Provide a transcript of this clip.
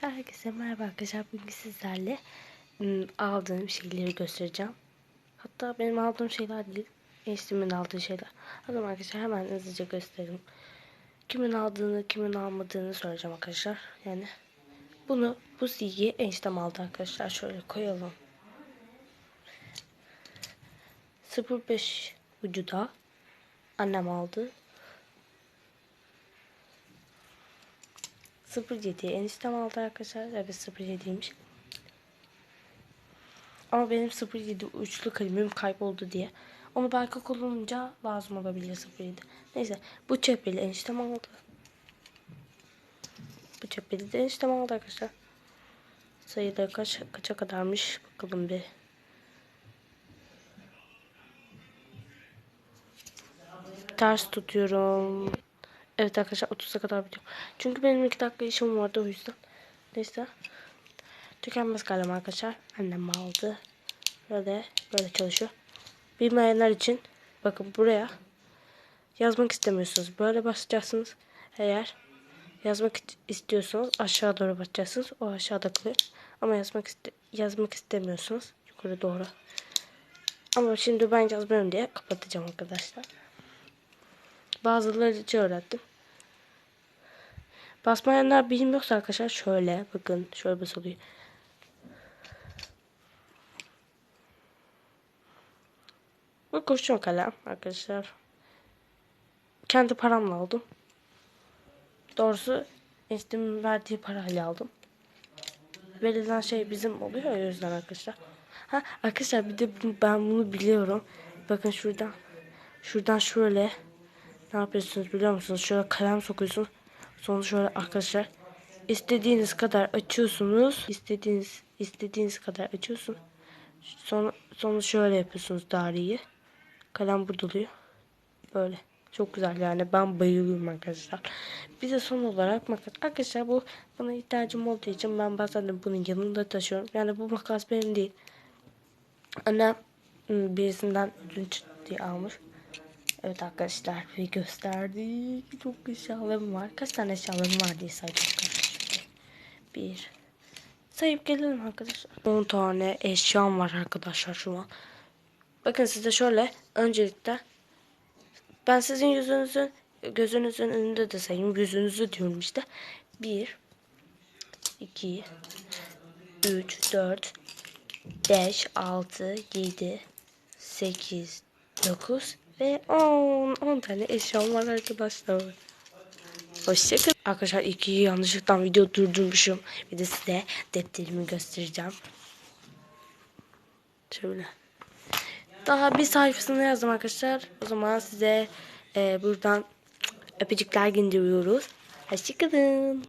Herkese merhaba arkadaşlar. Bugün sizlerle ım, aldığım şeyleri göstereceğim. Hatta benim aldığım şeyler değil. Eniştemin aldığı şeyler. Zaman arkadaşlar hemen hızlıca göstereyim. Kimin aldığını, kimin almadığını söyleyeceğim arkadaşlar. Yani bunu, bu silgiyi eniştem aldı arkadaşlar. Şöyle koyalım. 05 ucu da annem aldı. 07 eniştem aldı arkadaşlar. Evet 07'ymiş. Ama benim 07 uçlu kalemim kayboldu diye. Onu belki kullanınca lazım olabilir 07. Neyse bu çepeli eniştem aldı. Bu çepeli de eniştem aldı arkadaşlar. Sayıları kaç, kaça kadarmış bakalım bir. Ters tutuyorum. Evet arkadaşlar 30'a kadar bitiyor. Çünkü benim 2 dakika işim vardı o yüzden. Neyse. Tükenmez kalem arkadaşlar. Annem aldı. Böyle böyle çalışıyor. Bilmeyenler için bakın buraya yazmak istemiyorsunuz. Böyle basacaksınız. Eğer yazmak istiyorsanız aşağı doğru basacaksınız. O aşağıda kalıyor. Ama yazmak iste yazmak istemiyorsunuz. Yukarı doğru. Ama şimdi ben yazmıyorum diye kapatacağım arkadaşlar. Bazıları için öğrettim. Basmayanlar bilmiyorsa arkadaşlar şöyle bakın şöyle basılıyor. Bu kurşun kalem arkadaşlar. Kendi paramla aldım. Doğrusu eniştemin verdiği parayla aldım. Verilen şey bizim oluyor o yüzden arkadaşlar. Ha arkadaşlar bir de ben bunu biliyorum. Bakın şuradan. Şuradan şöyle ne yapıyorsunuz biliyor musunuz? Şöyle kalem sokuyorsunuz. Sonra şöyle arkadaşlar istediğiniz kadar açıyorsunuz. İstediğiniz istediğiniz kadar açıyorsun. Sonra sonra şöyle yapıyorsunuz daireyi. Kalem burada oluyor. Böyle. Çok güzel yani ben bayılıyorum arkadaşlar. Bir de son olarak makas. Arkadaşlar bu bana ihtiyacım olduğu için ben bazen de bunun yanında taşıyorum. Yani bu makas benim değil. Annem ım, birisinden ödünç diye almış. Evet arkadaşlar bir gösterdik. Çok eşyalarım var. Kaç tane eşyalarım var diye saydım arkadaşlar. Bir. Sayıp gelelim arkadaşlar. 10 tane eşyam var arkadaşlar şu an. Bakın size şöyle öncelikle ben sizin yüzünüzün gözünüzün önünde de sayayım. Yüzünüzü diyorum işte. 1 2 3 4 5 6 7 8 9 ve 10 10 tane eşyam var arkadaşlar. Hoşçakalın. Arkadaşlar ikiyi yanlışlıkla video durdurmuşum. Bir de size defterimi göstereceğim. Şöyle. Daha bir sayfasını yazdım arkadaşlar. O zaman size e, buradan öpücükler gönderiyoruz. Hoşçakalın.